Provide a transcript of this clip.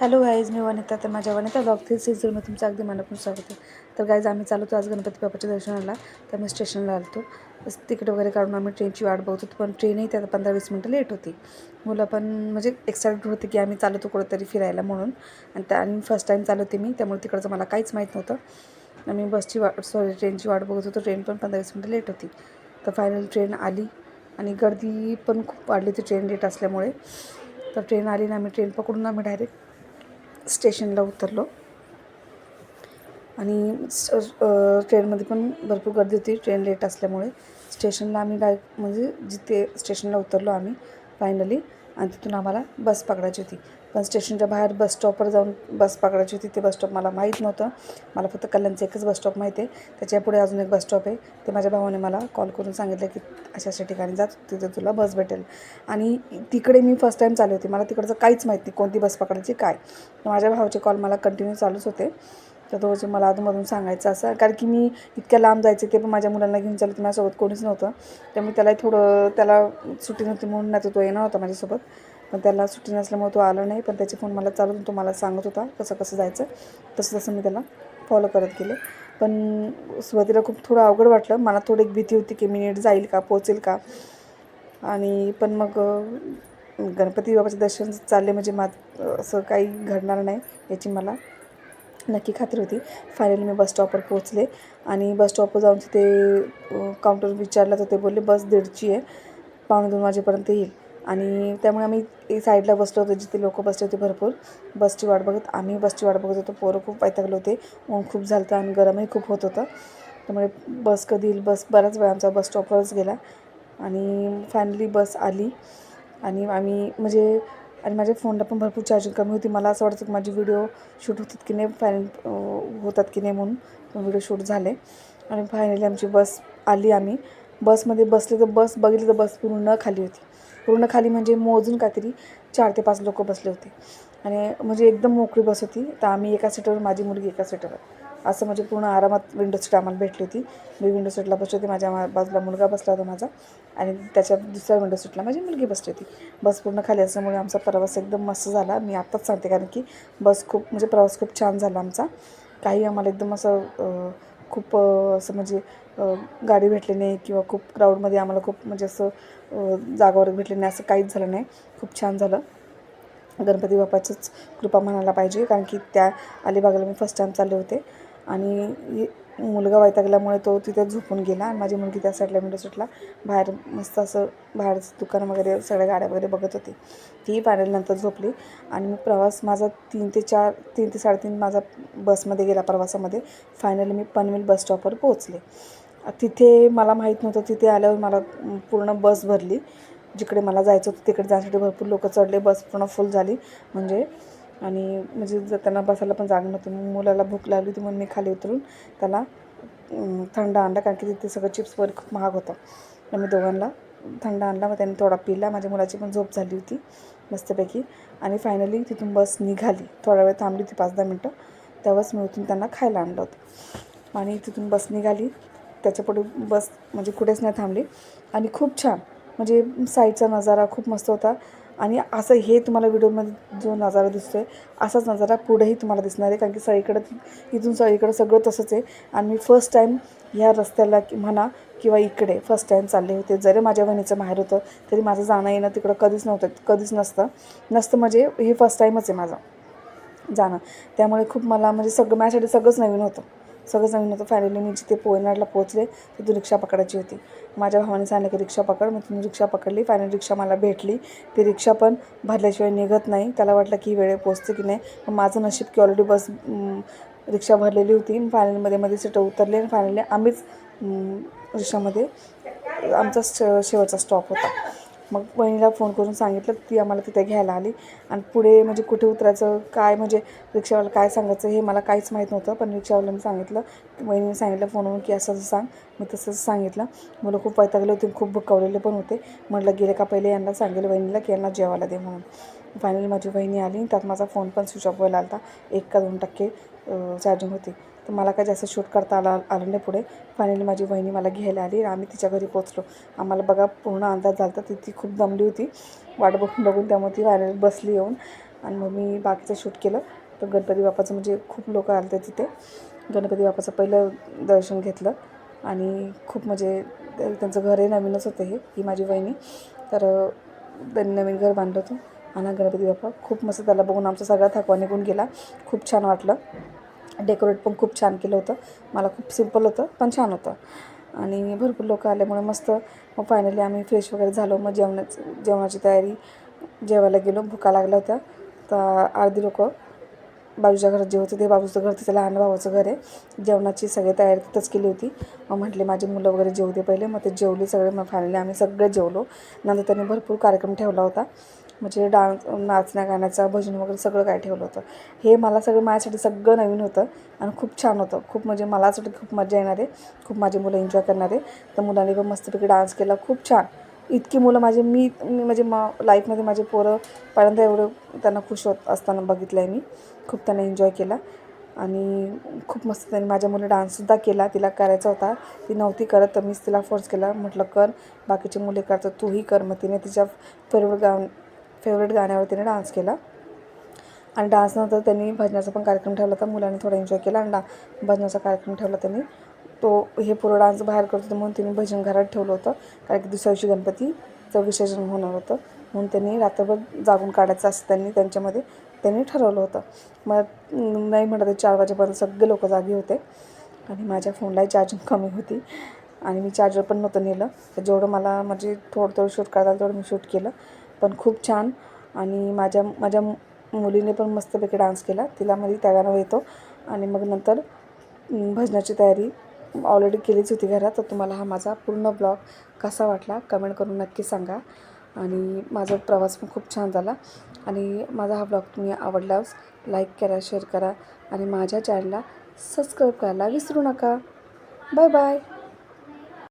Hello guys मी वनिता. तर माझ्या Vanita blog three सीझनमध्ये तुमचं अगदी मनापासून स्वागत आहे. तर गाईज आम्ही चालवतो आज गणपती बाप्पाच्या दर्शनाला. तर आम्ही स्टेशनला आलतो. बस तिकीट वगैरे काढून आम्ही ट्रेनची वाट बघत होतो पण ट्रेनही त्यात पंधरा वीस मिनटं लेट होती. मुलं पण म्हणजे एक्साइटेड होते की आम्ही चालवतो कुठंतरी फिरायला म्हणून. आणि त्या आणि फर्स्ट टाईम चालवते मी त्यामुळे तिकडचं मला काहीच माहीत नव्हतं. आम्ही बसची वाट सॉरी ट्रेनची वाट बघत होतो. ट्रेन पण पंधरा वीस मिनटं लेट होती. तर फायनल ट्रेन आली. आणि गर्दी पण खूप वाढली होती ट्रेन लेट असल्यामुळे. तर ट्रेन आली ना आम्ही ट्रेन पकडून आम्ही डायरेक्ट स्टेशनला उतरलो. आणि ट्रेनमध्ये पण भरपूर गर्दी होती. ट्रेन लेट असल्यामुळे स्टेशनला आम्ही डायरेक्ट म्हणजे जिथे स्टेशनला उतरलो आम्ही फायनली. आणि तिथून आम्हाला बस पकडायची होती. पण स्टेशनच्या बाहेर बस स्टॉपवर जाऊन बस पकडायची होती. ते बस स्टॉप मला माहीत नव्हतं. मला फक्त कल्याणचं एकच बस स्टॉप माहिती आहे. त्याच्या पुढे अजून एक बस स्टॉप आहे. ते माझ्या भावाने मला कॉल करून सांगितलं की अशा अशा ठिकाणी जा तिथे तुला बस भेटेल. आणि तिकडे मी फर्स्ट टाईम चालू होते. मला तिकडचं काहीच माहीत नाही कोणती बस पकडायची काय. माझ्या भावाचे कॉल मला कंटिन्यू चालूच होते. तर तो मला अधूनमधून सांगायचं असं. कारण की मी इतक्या लांब जायचे ते पण माझ्या मुलांना घेऊन चालत माझ्यासोबत कोणीच नव्हतं. त्यामुळे त्याला थोडं त्याला सुट्टी नव्हती म्हणून नाही तो येणार होता माझ्यासोबत. पण त्याला सुट्टी नसल्यामुळे तो आला नाही. पण त्याचे फोन मला चालून तो मला सांगत होता कसं कसं जायचं. तसं तसं मी त्याला फॉलो करत गेले. पण सुरुवातीला खूप थोडं अवघड वाटलं. मला थोडी एक भीती होती की मी नीट जाईल का पोचेल का? आणि पण मग गणपती बाबाचं दर्शन चालले म्हणजे मा असं काही घडणार नाही याची मला नक्की खात्री होती. फायनली मी बस स्टॉपवर पोहोचले. आणि बस स्टॉपवर जाऊन तिथे काउंटर विचारलं तर ते बोलले बस दीडची आहे. पावणे दोन वाजेपर्यंत येईल. आणि त्यामुळे आम्ही एक साईडला बसलो होतो जिथे लोक बसले होते भरपूर. बसची वाट बघत आम्ही बसची वाट बघत होतो. पोरं खूप वैतागले होते. ऊन खूप झालं होतं आणि गरमही खूप होत होतं. त्यामुळे बस कधी येईल बस बराच वेळ आमचा बस स्टॉपवरच गेला. आणि फायनली बस आली. आणि आम्ही म्हणजे आणि माझ्या फोनला पण भरपूर चार्जिंग कमी होती. मला असं वाटतं की माझी व्हिडिओ शूट होतात की नाही फायनल होतात की नाही म्हणून व्हिडिओ शूट झाले. आणि फायनली आमची बस आली आम्ही. बसमध्ये बसले तर बस बघितली तर बस पूर्ण खाली होती. पूर्ण खाली म्हणजे मोजून काहीतरी चार ते पाच लोक बसले होते. आणि म्हणजे एकदम मोकळी बस होती. तर आम्ही एका सीटवर माझी मुलगी एका सीटवर. असं म्हणजे पूर्ण आरामात विंडो सीट आम्हाला भेटली होती. मी विंडो सीटला बसली होती. माझ्या मा- बाजूला मुलगा बसला होता माझा. आणि त्याच्या दुसऱ्या विंडो सीटला माझी मुलगी बसली होती. बस पूर्ण खाली असल्यामुळे आमचा प्रवास एकदम मस्त झाला. मी आत्ताच सांगते कारण की बस खूप म्हणजे प्रवास खूप छान झाला आमचा. काही आम्हाला एकदम असं खूप असं म्हणजे गाडी भेटली नाही किंवा खूप क्राऊडमध्ये आम्हाला खूप म्हणजे असं जागावर भेटले भेटली नाही असं काहीच झालं नाही. खूप छान झालं. गणपती बाप्पाचीच कृपा म्हणायला पाहिजे कारण की त्या अलिबागला मी फर्स्ट टाईम चालले होते. आणि मुलगा वैतागल्यामुळे तो तिथे झोपून गेला आणि माझी मुलगी त्या साईडला विंडो सुटला बाहेर मस्त असं बाहेरचं दुकान वगैरे सगळ्या गाड्या वगैरे बघत होती. ती फायनल नंतर झोपली आणि मी प्रवास माझा तीन ते चार तीन ते साडेतीन माझा बसमध्ये गेला प्रवासामध्ये. फायनली मी पनवेल बस स्टॉपवर पोहोचले. तिथे मला माहीत नव्हतं तिथे आल्यावर मला पूर्ण बस भरली. जिकडे मला जायचं होतं तिकडे जाण्यासाठी भरपूर लोक चढले बस पूर्ण फुल झाली. म्हणजे आणि म्हणजे जर त्यांना बसायला पण जागा नव्हती. मग मुलाला भूक लागली होती म्हणून मी खाली उतरून त्याला थंड आणला कारण की तिथे सगळं चिप्स वगैरे खूप महाग होतं. तर मी दोघांना थंड आणला मग त्याने थोडा पिला. माझ्या मुलाची पण झोप झाली होती मस्तपैकी. आणि फायनली तिथून बस निघाली. थोडा वेळ थांबली होती पाच दहा मिनटं. त्यावेळेस मी उतरून त्यांना खायला आणलं होतं. आणि तिथून बस निघाली. त्याच्यापुढे बस म्हणजे कुठेच नाही थांबली. आणि खूप छान. म्हणजे साईडचा नजारा खूप मस्त होता. आणि असं हे तुम्हाला व्हिडिओमध्ये जो नजारा दिसतो आहे असाच नजारा पुढेही तुम्हाला दिसणार आहे कारण की सगळीकडं इथून सगळीकडं सगळं तसंच आहे. आणि मी फर्स्ट टाईम ह्या रस्त्याला म्हणा किंवा इकडे फर्स्ट टाईम चालले होते. जरी माझ्या बहिणीचं माहेर होतं तरी माझं जाणं येणं तिकडं कधीच नव्हतं कधीच नसतं. नसतं म्हणजे हे फर्स्ट टाईमच आहे माझं जाणं. त्यामुळे खूप मला म्हणजे सगळं माझ्यासाठी सगळंच नवीन होतं. सगळं नवीन होतं फायनली मी जिथे पोयनाडला पोहोचले तिथून रिक्षा पकडायची होती. माझ्या भावाने सांगितलं की रिक्षा पकड. मग तिथून रिक्षा पकडली. फायनल रिक्षा मला भेटली. ती रिक्षा पण भरल्याशिवाय निघत नाही. त्याला वाटलं की वेळेत पोचते की नाही. पण माझं नशीब की ऑलरेडी बस रिक्षा भरलेली होती. फायनलमध्ये मध्ये सीटं उतरले आणि फायनली आम्हीच रिक्षामध्ये आमचा श शेवटचा स्टॉप होता. मग बहिणीला फोन करून सांगितलं ती आम्हाला तिथे घ्यायला आली. आणि पुढे म्हणजे कुठे उतरायचं काय म्हणजे रिक्षावाला काय सांगायचं हे मला काहीच माहीत नव्हतं. पण रिक्षावाल्याने सांगितलं बहिणीने सांगितलं फोनवरून की असं सांग. मी तसंच सांगितलं. मुलं खूप वैतागले होते खूप भुकावलेले पण होते. म्हटलं गेले का पहिले? यांना सांगेल बहिणीला की यांना जेवायला दे म्हणून. फायनली माझी बहिणी आली त्यात माझा फोन पण स्विच ऑफ व्हायला आला होता एक का दोन टक्के चार्जिंग होती. तर मला काय जास्त शूट करता आला आलं नाही पुढे. फायनली माझी बहिणी मला घ्यायला आली आम्ही तिच्या घरी पोचलो आम्हाला बघा पूर्ण अंदाज झाला होता ती ती खूप दमली होती. वाट बघून बघून त्यामुळे ती फायनली बसली येऊन आणि मग मी बाकीचं शूट केलं. तर गणपती बाप्पाचं म्हणजे खूप लोक आले होते तिथे. गणपती बाप्पाचं पहिलं दर्शन घेतलं आणि खूप म्हणजे त्यांचं त्यांचं घरही नवीनच होतं हे ही माझी वहिनी. तर त्यांनी नवीन घर बांधलं होतं. आणि गणपती बाप्पा खूप मस्त त्याला बघून आमचा सगळा थकवा निघून गेला. खूप छान वाटलं. डेकोरेट पण खूप छान केलं होतं. मला खूप सिंपल होतं पण छान होतं. आणि भरपूर लोक आल्यामुळे मस्त. मग फायनली आम्ही फ्रेश वगैरे झालो. मग जेवणाचं जेवणाची तयारी जेवायला गेलो. भुका लागल्या होत्या. तर अर्धी लोक बाजूच्या घरात जे होते ते बाजूचं घर तिचं लहान भावाचं घर आहे. जेवणाची सगळी तयारी तिथंच केली होती. मग म्हटले माझी मुलं वगैरे जेवते पहिले. मग ते जेवले सगळे. मग फायनली आम्ही सगळे जेवलो. नंतर त्यांनी भरपूर कार्यक्रम ठेवला होता. म्हणजे डान्स नाचण्या गाण्याचा भजन वगैरे सगळं काय ठेवलं होतं. हे मला सगळं माझ्यासाठी सगळं नवीन होतं आणि खूप छान होतं. खूप म्हणजे मला असं वाटतं खूप मजा येणार आहे खूप माझी मुलं एन्जॉय करणार. आहे तर मुलांनी पण मस्तपैकी डान्स केला खूप छान. इतकी मुलं माझे मी मी म्हणजे म लाईफमध्ये माझे पोरं पहिल्यांदा एवढं त्यांना खुश होत असताना बघितलं आहे मी. खूप त्यांना एन्जॉय केला आणि खूप मस्त त्यांनी माझ्या मुलं डान्ससुद्धा केला. तिला करायचा होता. ती नव्हती करत तर मीच तिला फोर्स केला. म्हटलं कर बाकीची मुले करतात. तूही कर. मग तिने तिच्या फेवरेट गाऊन फेवरेट गाण्यावर तिने डान्स केला. आणि डान्सनंतर त्यांनी भजनाचा पण कार्यक्रम ठेवला होता. मुलांनी थोडा एन्जॉय केला आणि डा भजनाचा कार्यक्रम ठेवला त्यांनी. तो हे पुरं डान्स बाहेर करत होतं म्हणून तिने भजन घरात ठेवलं होतं. कारण की दुसऱ्या दिवशी गणपतीचं विसर्जन होणार होतं. म्हणून त्यांनी रात्रभर जागून काढायचं असं त्यांनी त्यांच्यामध्ये त्यांनी ठरवलं होतं. मग नाही म्हणत ते चार वाजेपर्यंत सगळे लोक जागी होते. आणि माझ्या फोनलाही चार्जिंग कमी होती. आणि मी चार्जर पण नव्हतं नेलं. तर जेवढं मला म्हणजे थोडं थोडं शूट करता तेवढं मी शूट केलं. पण खूप छान. आणि माझ्या माझ्या मुलीने पण मस्तपैकी डान्स केला. तिला मध्ये त्या गाणं येतो आणि मग नंतर भजनाची तयारी ऑलरेडी केलीच होती घरात. तर तुम्हाला हा माझा पूर्ण ब्लॉग कसा वाटला कमेंट करून नक्की सांगा. आणि माझा प्रवास पण खूप छान झाला. आणि माझा हा ब्लॉग तुम्ही आवडलाच लाईक करा शेअर करा. आणि माझ्या चॅनलला सबस्क्राईब करायला विसरू नका. Bye bye